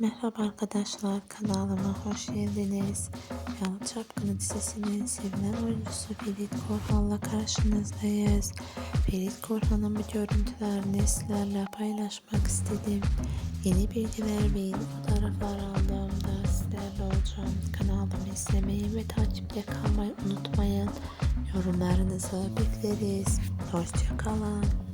Merhaba arkadaşlar kanalıma hoş geldiniz. Yalı Çapkını dizisinin sevilen oyuncusu Ferit Korhan'la karşınızdayız. Ferit Korhan'ın bu görüntülerini sizlerle paylaşmak istedim. Yeni bilgiler ve yeni fotoğraflar aldığımda sizlerle olacağım. Kanalımı izlemeyi ve takipte kalmayı unutmayın. Yorumlarınızı bekleriz. Hoşçakalın.